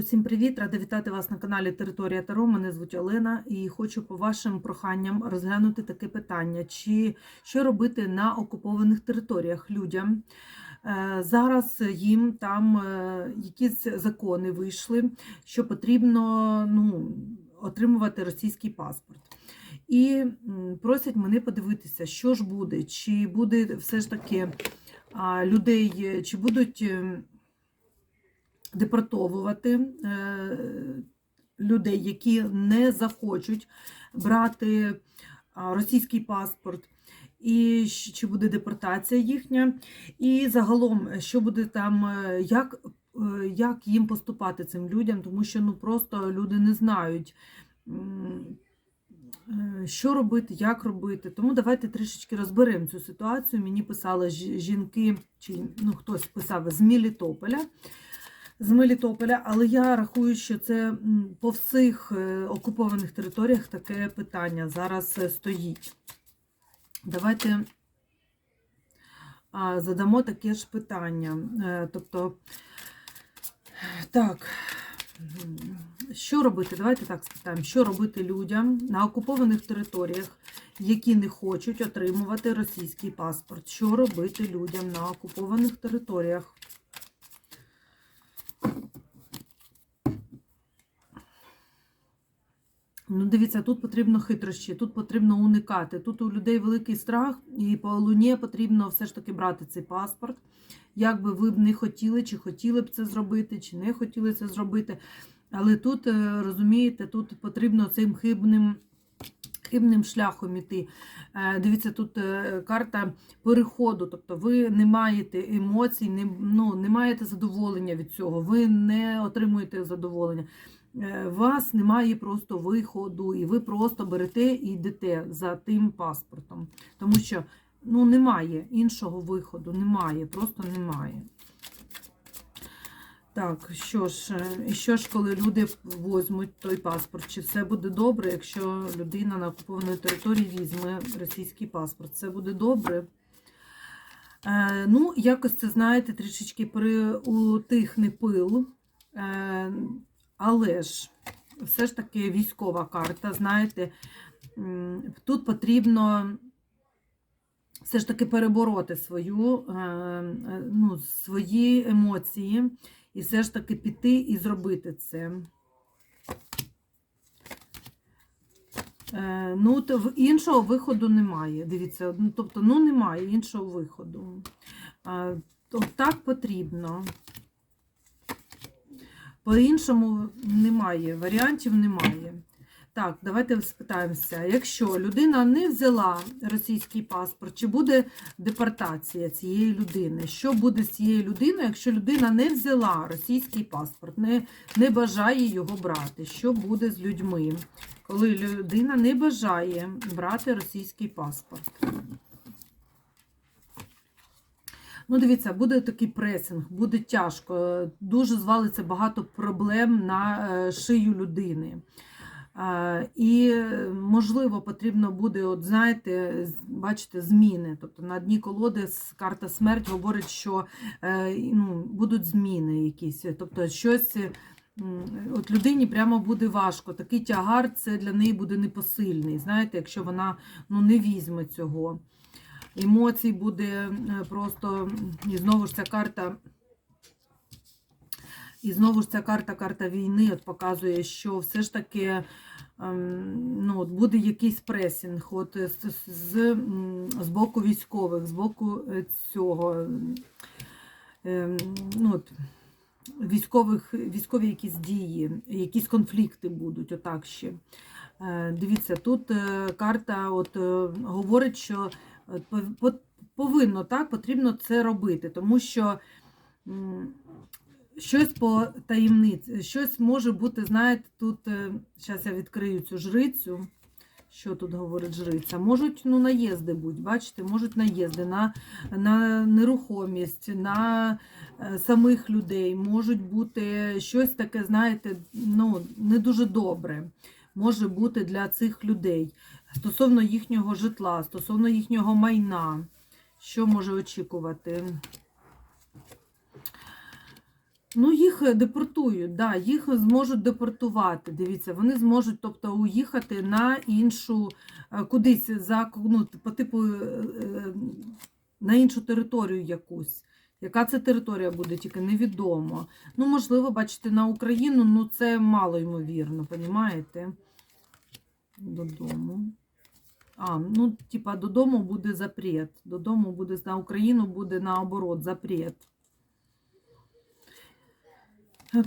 Усім привіт! Рада вітати вас на каналі Територія Таро. Мене звуть Олена і хочу по вашим проханням розглянути таке питання: чи що робити на окупованих територіях людям? Е, Зараз їм там е, якісь закони вийшли, що потрібно ну, отримувати російський паспорт. І просять мене подивитися, що ж буде, чи буде все ж таки людей, чи будуть. Депортовувати е, людей, які не захочуть брати російський паспорт, і чи буде депортація їхня, і загалом, що буде там, е, як, е, як їм поступати цим людям, тому що ну просто люди не знають. Що робити, як робити. Тому давайте трішечки розберемо цю ситуацію. Мені писали жінки, чи ну, хтось писав з Мелітополя з Мелітополя, але я рахую, що це по всіх е, окупованих територіях таке питання зараз е, стоїть. Давайте задамо таке ж питання. Е, Тобто, так, що робити? Давайте так спитаємо, що робити людям на окупованих територіях, які не хочуть отримувати російський паспорт? Що робити людям на окупованих територіях? Ну, дивіться, тут потрібно хитрощі, тут потрібно уникати. Тут у людей великий страх, і по луні потрібно все ж таки брати цей паспорт. Як би ви б не хотіли, чи хотіли б це зробити, чи не хотіли це зробити. Але тут, е, розумієте, тут потрібно цим хибним. Хибним шляхом іти. Е, Дивіться, тут е, карта переходу, тобто ви не маєте емоцій, не, ну, не маєте задоволення від цього, ви не отримуєте задоволення. Е, вас немає просто виходу, і ви просто берете і йдете за тим паспортом. Тому що ну, немає іншого виходу, немає, просто немає. Так, що ж, е, що ж, коли люди возьмуть той паспорт? Чи все буде добре, якщо людина на окупованій території візьме російський паспорт? Це буде добре? Е, ну, якось це, знаєте, трішечки приутихне пил. Е, але ж все ж таки військова карта, знаєте, тут потрібно все ж таки перебороти свою, е, е, ну, свої емоції і все ж таки піти і зробити це. Е, Ну, то іншого виходу немає. Дивіться, ну, тобто, ну немає іншого виходу. То Так потрібно. По-іншому немає, варіантів немає. Так, давайте спитаємося. Якщо людина не взяла російський паспорт, чи буде депортація цієї людини? Що буде з цією людиною, якщо людина не взяла російський паспорт, не, не бажає його брати? Що буде з людьми, коли людина не бажає брати російський паспорт? Ну, дивіться, буде такий пресинг, буде тяжко, дуже звалиться багато проблем на е, шию людини. Е, І, можливо, потрібно буде, от знаєте, бачите, зміни. Тобто на дні колоди карта смерть говорить, що е, ну, будуть зміни якісь. Тобто щось от людині прямо буде важко. Такий тягар це для неї буде непосильний. Знаєте, якщо вона ну, не візьме цього. Емоцій буде е, просто, і знову ж ця карта. І знову ж ця карта, карта війни, от показує, що все ж таки ем, ну, от буде якийсь пресінг от, з, з, з, боку військових, з боку е, цього ем, ну, от, військових, військові якісь дії, якісь конфлікти будуть, отак ще. Е, Дивіться, тут карта от, говорить, що повинно так, потрібно це робити, тому що щось по таємниці, щось може бути, знаєте, тут, зараз я відкрию цю жрицю. Що тут говорить жриця? Можуть ну, наїзди бути, бачите, можуть наїзди на, на нерухомість, на е, самих людей, можуть бути щось таке, знаєте, ну, не дуже добре може бути для цих людей стосовно їхнього житла, стосовно їхнього майна. Що може очікувати? Ну, їх е, депортують, да, їх зможуть депортувати. Дивіться, вони зможуть тобто, уїхати на іншу, е, кудись за ну, по типу е, на іншу територію якусь. Яка це територія буде, тільки невідомо. Ну, можливо, бачите, на Україну, ну це мало ймовірно, понімаєте? Додому. А, ну, типа, додому буде запрет. Додому буде на Україну буде наоборот запрет.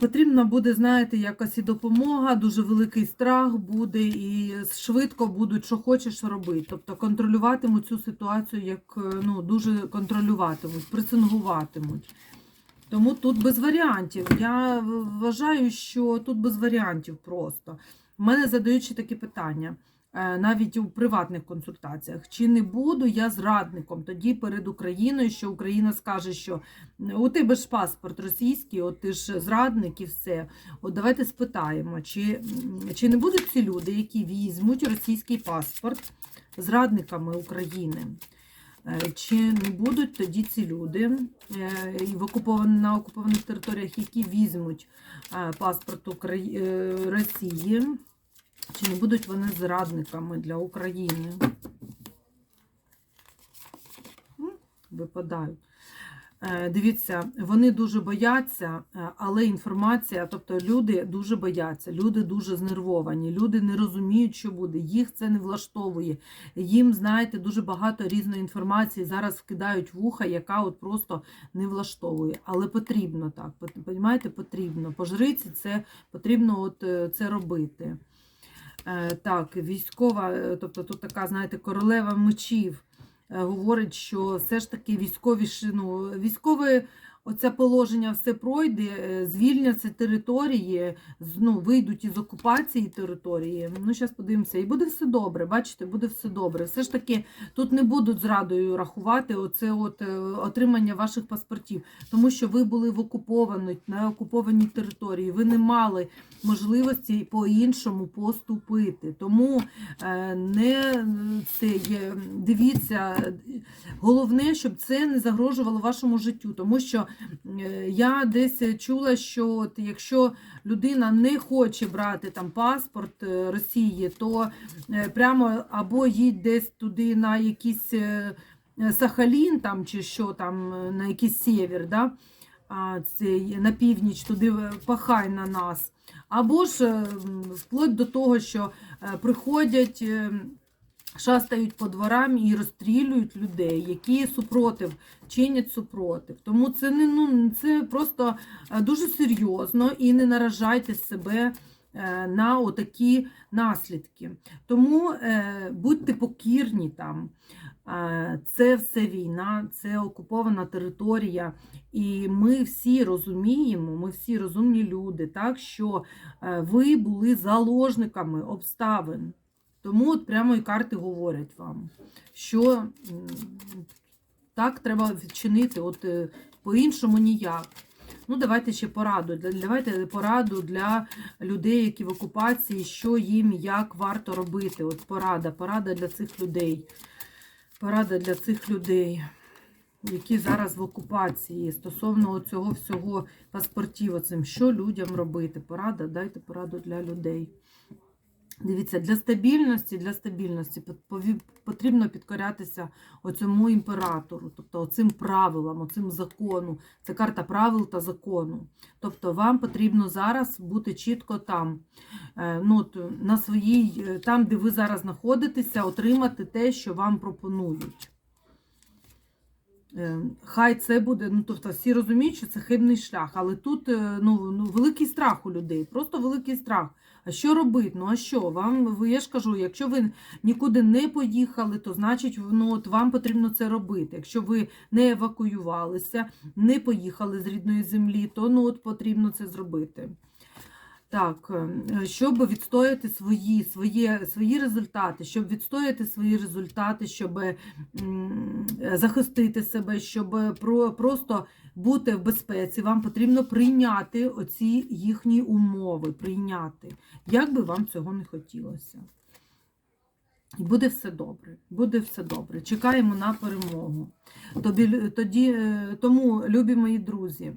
Потрібна буде, знаєте, якась і допомога, дуже великий страх буде, і швидко будуть, що хочеш робити. Тобто контролюватимуть цю ситуацію, як е, ну, дуже контролюватимуть, пресингуватимуть. Тому тут без варіантів. Я вважаю, що тут без варіантів просто. У мене задають ще такі питання. Е, Навіть у приватних консультаціях, чи не буду я зрадником тоді перед Україною, що Україна скаже, що у тебе ж паспорт російський, от ти ж зрадник і все. От давайте спитаємо, чи, чи не будуть ці люди, які візьмуть російський паспорт зрадниками України? Е, Чи не будуть тоді ці люди е, на окупованих територіях, які візьмуть паспорт Росії, чи не будуть вони зрадниками для України? Випадають. Е, Дивіться, вони дуже бояться, е, але інформація, тобто люди дуже бояться, люди дуже знервовані, люди не розуміють, що буде, їх це не влаштовує. Їм, знаєте, дуже багато різної інформації зараз вкидають в уха, яка от просто не влаштовує. Але потрібно так, розумієте, потрібно. По це потрібно от е, це робити. Е, Так, військова, е, тобто тут така, знаєте, королева мечів е, говорить, що все ж таки військові ну, військове оце положення все пройде, е, звільняться території, ну, вийдуть із окупації території. Ну, зараз подивимося, і буде все добре. Бачите, буде все добре. Все ж таки тут не будуть зрадою рахувати оце от е, отримання ваших паспортів, тому що ви були в окупованій на окупованій території. Ви не мали можливості по-іншому поступити. Тому е, не це є, дивіться, головне, щоб це не загрожувало вашому життю. Тому що е, я десь чула, що от якщо людина не хоче брати там паспорт е, Росії, то е, прямо або їдь десь туди на якийсь Сахалін там, чи що там, на якийсь север, да? цей, на північ, туди пахай на нас. Або ж вплоть до того, що приходять, шастають по дворам і розстрілюють людей, які супротив, чинять супротив. Тому це не ну це просто е, дуже серйозно і не наражайте себе е, на отакі наслідки. Тому е, будьте покірні там. Е, Це все війна, це окупована територія, і ми всі розуміємо, ми всі розумні люди, так що е, ви були заложниками обставин. Тому от прямо і карти говорять вам, що так треба вчинити, от е, по-іншому ніяк. Ну, давайте ще пораду. Давайте пораду для людей, які в окупації, що їм як варто робити. От порада, порада для цих людей. Порада для цих людей, які зараз в окупації стосовно цього всього паспортів, оцим, що людям робити. Порада, дайте пораду для людей. Дивіться, для стабільності, для стабільності потрібно підкорятися оцьому імператору, тобто оцим правилам, оцим закону. Це карта правил та закону. Тобто вам потрібно зараз бути чітко там, е, ну, на своїй, е, там, де ви зараз знаходитеся, отримати те, що вам пропонують. Е, Хай це буде, ну тобто всі розуміють, що це хибний шлях, але тут ну, ну, великий страх у людей, просто великий страх. А що робити? Ну а що? Вам ви я ж кажу, якщо ви нікуди не поїхали, то значить ну, от вам потрібно це робити. Якщо ви не евакуювалися, не поїхали з рідної землі, то ну от потрібно це зробити. Так, е, щоб відстояти свої, свої, свої результати, щоб відстояти свої результати, щоб захистити себе, щоб про, просто бути в безпеці, вам потрібно прийняти оці їхні умови, прийняти, як би вам цього не хотілося. І буде все добре, буде все добре. Чекаємо на перемогу. Тобі, тоді, е, тому, любі мої друзі,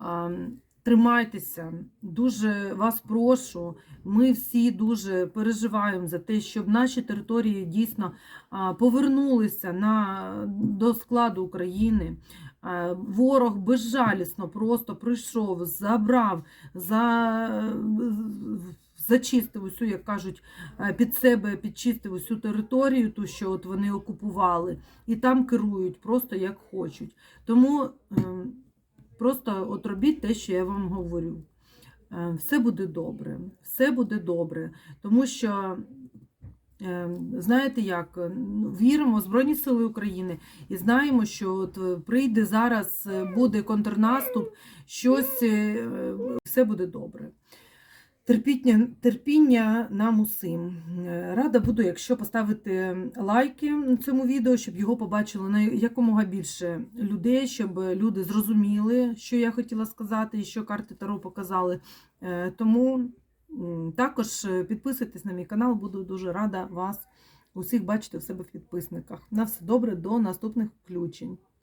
ем, Тримайтеся, дуже вас прошу. Ми всі дуже переживаємо за те, щоб наші території дійсно повернулися на, до складу України. Ворог безжалісно просто прийшов, забрав, за, зачистив усю, як кажуть, під себе підчистив усю територію, ту, що от вони окупували, і там керують просто як хочуть. Тому ем, просто от робіть те, що я вам говорю. Е, Все буде добре, все буде добре, тому що. е, Знаєте як, ну, віримо в Збройні Сили України і знаємо, що от е, прийде зараз, е, буде контрнаступ, щось, е, все буде добре. Терпіння, терпіння нам усім. Е, Рада буду, якщо поставити лайки цьому відео, щоб його побачило на якомога більше людей, щоб люди зрозуміли, що я хотіла сказати і що карти Таро показали. Е, Тому також підписуйтесь на мій канал, буду дуже рада вас усіх бачити в себе в підписниках. На все добре, до наступних включень.